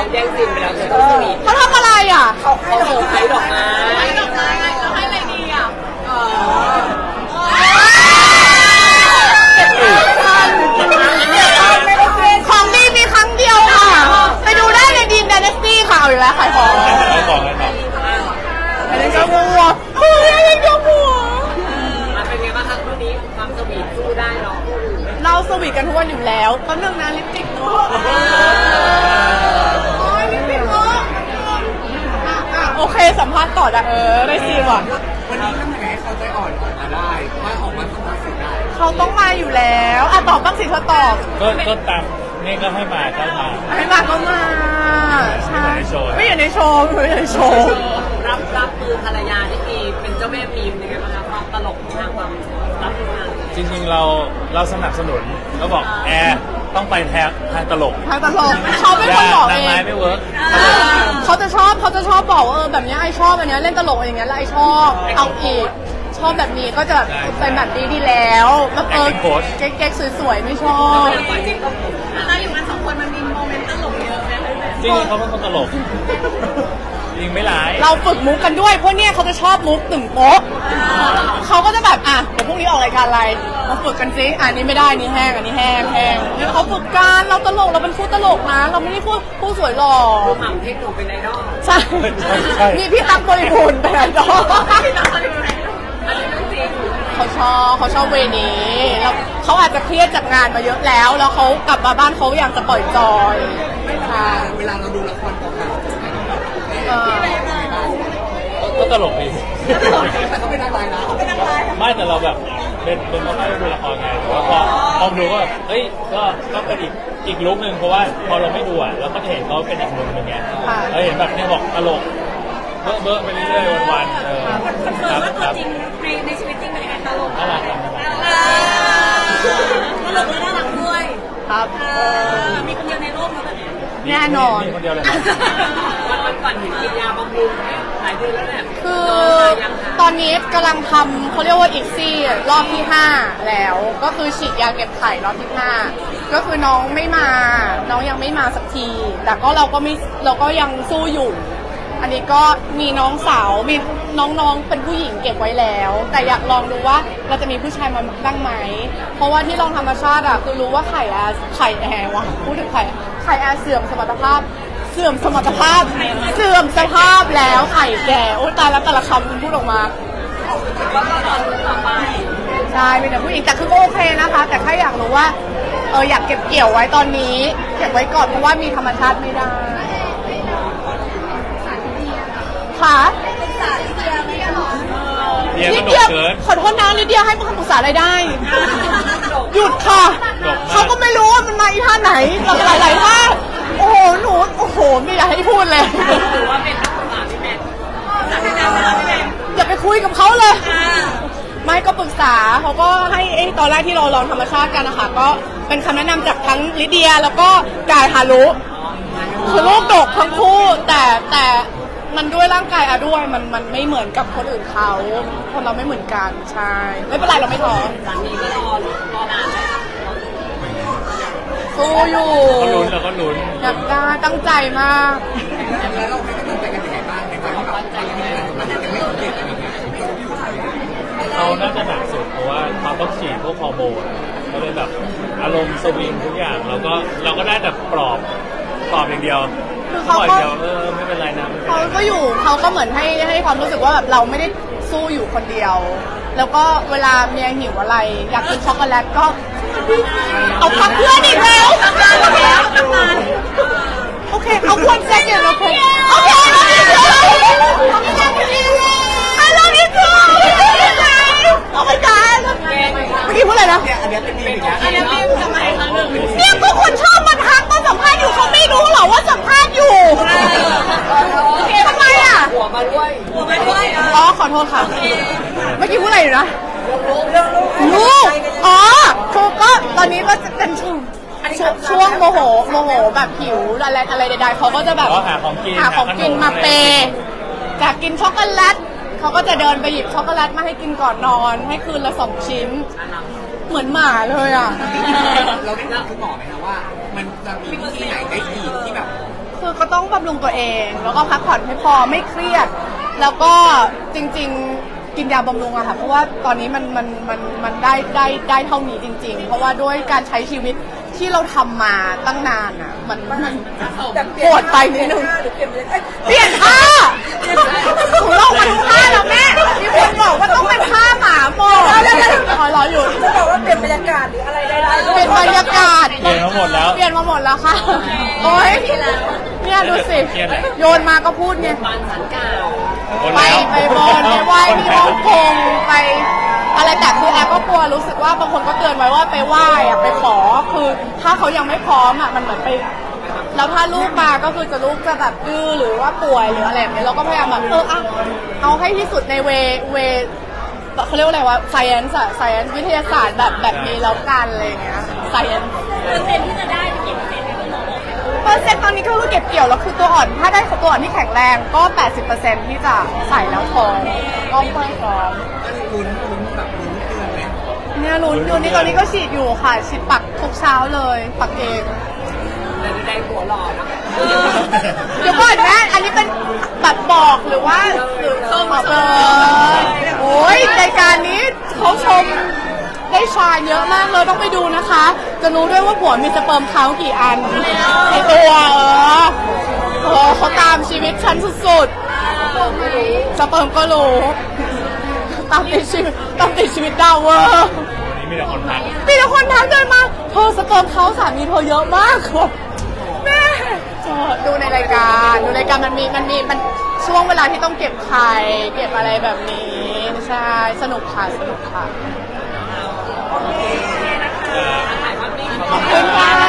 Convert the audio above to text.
เขาแย่งซีนไปแล้วเธอต้องสวีทเขาทำอะไรอะ เขาเขาเซอร์ไพรส์ดอกไม้ดอกไม้แล้วให้อะไรดีอะของดีมีครั้งเดียวค่ะ ไปดูได้ในดีมดนสตี้ค่ะเอาอีกแล้วขายของไปก่อนเลยครับไอ้เล่นกับวัวเฮ้ยเล่นกับวัวมันเป็นไงบ้างคะคู่นี้ความสวีทสู้ได้หรอเราสวีทกันทุกวันอยู่แล้วแป๊บนึงนะลิปสติกเนาะโอ้ยลิปสติกเนาะอะอะ โอเคสัมภาษณ์ต่อนะเออได้ซีนว่ะวันนี้ทำยังไงให้เขาใจอ่อนออกมาได้ว่าออกมาทำความสุขได้เขาต้องมาอยู่แล้วอะตอบบ้างสิเธอตอบก็ก็ตามนี่ก็ให้มาก็มาให้มาก็มาใช่ไม่อยู่ในโชว์ไม่อยู่ในโชว์ไม่อยู่ในโชว์รับรับมือภรรยาที่มีเป็นเจ้าแม่มีมยังไงบ้างคะความตลกทางความรับมืองานจริงๆเราเราสนับสนุนเราบอกแอร์ ต้องไปแทงทางตลกทางตลกเขาเป็นคนบอกนางเอไม้งไม่เวิร์กเขาจะชอบเขาจะชอบบอกว่าเออแบบเนี้ยไอชอบอันเนี้ยเล่นตลกอย่างเงี้ยแล้วไอชอบเอาอีกชอบแบบนี้ก็จะแบบเป็นแบบนี้ดีแล้วแบบเออเก๊กๆสวยๆไม่ชอบจริงๆก็ถ้าอยู่กันสองคนมันมีโมเมนต์ตลกเยอะไหมจริงๆเขาเป็นคนตลก จริงไม่ร้าย เราฝึกมุกกันด้วยเพราะเนี่ยเขาจะชอบมุกตึงโป๊ะเขาก็จะแบบอะเดี๋ยวพรุ่งนี้ออกรายการอะไรมาฝึกกันซิอะอันนี้ไม่ได้อันนี่แห้งอันนี้แห้งแห้งเนี่ยเขาฝึกกันเราตลกเราเป็นคู่ตลกนะ เราไม่ได้พูดผู้สวยหล่อผู้หม่ำเทคโนเป็นไอดอลใช่ นี่พี่ตั๊กบริบูรณ์เป็นไอดอลอันนี้เรื่องจริงเขาชอบเขาชอบเวนี้แล้วเขาอาจจะเครียดจากงานมาเยอะแล้ว แล้วเขากลับมาบ้านเขาอยากจะปล่อยจอยใช่ เวลาเราดูละครเก่า เออ ก็ตลกดี ๆแต่เขาเป็นนักร้ายนะเขาเป็นนักร้าย ไม่แต่เราแบบเป็นเป็นไม่ค่อยได้ดูละครไงแต่ว่าพอพอดูก็แบบเอ้ยก็ก็เป็นอีกอีกลุคหนึ่งเพราะว่าพอเราไม่ดูอะเราก็จะเห็นเขาเป็นอีกมุมหนึงไงเราเห็นแบบเนี่ยบอกตลกเบ้อเบ้อไปเรื่อยๆวันๆเออครับครับในในชีวิตจริงเป็นยังไงตลกน่ารักครับน่ารักตลกและน่ารักด้วยครับมีคนเดียวในโลกมาแบบนี้แน่นอน มีคนเดียวเลยวันวันก่อนเห็นกินยาบำรุงหลายเดือนแล้วแหละ คือตอนนี้กำลังทำเขาเรียกว่าอีกซี่รอบที่ 5 แล้ว ก็คือฉีดยาเก็บไข่รอบที่ 5 ก็คือน้องไม่มา น้องยังไม่มาสักที แต่ก็เราก็ไม่เราก็ยังสู้อยู่ อันนี้ก็มีน้องสาวมีน้องๆเป็นผู้หญิงเก็บไว้แล้ว แต่อยากลองดูว่าเราจะมีผู้ชายมาบ้างไหม เพราะว่าที่ลองธรรมชาติอะคือรู้ว่าไข่แอร์ไข่แอร์วะพูดถึงไข่ไข่แอร์เสื่อมสมรรถภาพ เสื่อมสมรรถภาพ เสื่อมสภาพแล้วไข่แก่โอ้ตายแล้วแต่ละคำคุณพูดออกมาก็รอดูต่อไปใช่เป็นแต่ผู้หญิงแต่คือก็โอเคนะคะ แต่แค่อยากรู้ว่าเอออยากเก็บเกี่ยวไว้ตอนนี้เก็บไว้ก่อนเพราะว่ามีธรรมชาติไม่ได้ค่ะเดียลิก็โดเดียดเกินขอโทษนะลิเดียให้คำปรึกษาอะไรได้ หยุดค่ะจบมากเขาก็ไม่รู้ว่ามันมาอีท่าไหนหลายหลายๆท่าโอ้โหหนูโอ้โห ไม่อยากให้พูดเลย หรือว่าเป็นนักศึกษาพี่แม่อย่าไปคุยกับเขาเลย ไม่ก็ปรึกษาเขาก็ให้ไอ้ตอนแรกที่เราลองธรรมชาติกันนะคะก็เป็นคำแนะนำจากทั้งลิเดียแล้วก็กายฮารุคือลูกดกทั้งคู่แต่แต่มันด้วยร่างกายอะด้วยมันมันไม่เหมือนกับคนอื่นเขาคนเราไม่เหมือนกันใช่ ไม่เป็นไรเราไม่ท้อ สามีก็รอรอนานแล้ว สู้อยู่ก็ลุ้นเราก็ลุ้นอยากได้ตั้งใจมาก แล้วเราให้กำลังใจกันยังไงบ้างในวันที่แบบมันยังไม่สำเร็จอะไรเงี้ยเขาน่าจะหนักสุดเพราะว่าเขาต้องฉีดพวกฮอร์โมนก็เลยแบบอารมณ์สวิงทุกอย่างเราก็เราก็ได้แต่ปลอบปลอบอย่างเดียวคือเขาปล่อยก็ เดียวเออไม่เป็นไรนะไม่เป็นเขาไร ก็อยู่เขาก็เหมือนให้ให้ความรู้สึกว่าแบบเราไม่ได้สู้อยู่คนเดียว แล้วก็เวลาเมียหิวอะไร อยากกินช็อกโกแลตก็ เอาพักเพื่อนอีกแล้วโอเคเอาควรแซกเกนโอเคโอเคฮัลโหลนี่คือโอ้ my god เมื่อกี้พูดอะไรนะเนี่ยอันเนี้ยเป็นดีอย่างเงี้ยอันนี้พี่ทำไมครั้งหนึ่งเนี่ยก็คนชอบมาทักมาสัมภาษณ์อยู่เขาไม่รู้เหรอว่าสัมภาษณ์อยู่ทำไมอะหัวมาด้วยหัวมาด้วยอ๋อขอโทษค่ะ เมื่อกี้พูดอะไรอยู่นะ ลูกอ๋อคือก็ตอนนี้ก็จะเป็นช่วงช่วงช่วงโมโหโมโหแบบหิวอะไรอะไรใดๆเขาก็จะแบบเขาหาของกินหาของกินหขมาเปย์อยากกินช็อกโกแลตเขาก็จะเดินไปหยิบช็อกโกแลตมาให้กินก่อนนอน ให้คืนละสองชิ้น เหมือนหมาเลยอะ เราได้ถามคุณหมอไหมคะว่า มันจะมีวิธีไหนได้อีกที่แบบคือก็ต้องบำรุงตัวเอง แล้วก็พักผ่อนให้พอไม่เครียด แล้วก็จริงๆ กินยาบำรุงอะค่ะ เพราะว่าตอนนี้มันมันมันมันได้ได้ได้เท่านี้จริง ๆ เพราะว่าด้วยการใช้ชีวิตที่เราทำมาตั้งนานอะมันมันปวดไปนิดนึงเปลี่ยนผ้าหนูลองมาทุกผ้าแล้วแม่ มีคนบอกว่าต้องเป็นผ้าหมาโมคอยรออยู่ จะบอกว่าเปลี่ยนบรรยากาศหรืออะไรได้เป็นบรรยากาศ เปลี่ยนมาหมดแล้ว เปลี่ยนมาหมดแล้วค่ะ โอ้ย เนี่ยดูสิ เครียดเลยโยนมาก็พูดไงบ้านสันเก่าหมดไปแล้วไปบอลไปไหว้ที่ฮ่องกงไป อะไรแต่คือแอร์ก็กลัวรู้สึกว่าบางคนก็เตือนไว้ว่าไปไหว้อะไปขอคือถ้าเขายังไม่พร้อมอะมันเหมือนไป แล้วถ้าลูกมาก็คือจะลูกจะแบบดื้อหรือว่าป่วยหรืออะไรแบบนี้เราก็พยายามแบบเอออะเอาให้ที่สุดในเวเวเขาเรียกว่าอะไรวะ science อะ science วิทยาศาสตร์แบบแบบนี้แล้วกันอะไรอย่างเงี้ย science เปอร์เซ็นต์ที่จะได้ อกเปอร์เซ็นต์ตอนนี้ก็คือเก็บเกี่ยวแล้วคือตัวอ่อน ถ้าได้ตัวอ่อนที่แข็งแรงก็ 80%ที่จะใส่แล้วท้องก็เพื่อท้องลุ้นลุ้นแบบลุ้นเกินไหมเนี่ยลุ้นอยู่นี่ตอนนี้ก็ฉีดอยู่ค่ะฉีดปักทุกเช้าเลยปักเองแต่ได้หัวหล่อนะเดี๋ยวก่อนนะอันนี้เป็นแบบบอกหรือว่าหรือบอกเลยโอ้ยรายการนี้เขาชมได้ชายเยอะมากเลยต้องไปดูนะคะ จะรู้ด้วยว่าผัวมีสเปิร์มเขากี่อันในตัวเออเออเขาตามชีวิตฉันสุดๆสเปิร์มก็รู้ตามติดชีวิตตามติดชีวิตดาวเวอร์นนี้มีแต่คนทักมีแต่คนทักเดินมาเธอสเปิร์มเขาสามีเธอเยอะมากแบบแม่ดูในรายการดูรายการมันมีมันมีมันช่วงเวลาที่ต้องเก็บไข่เก็บอะไรแบบนี้ ใช่ สนุกค่ะ สนุกค่ะ ถ่ายภาพนิ่งขอบคุณค่ะ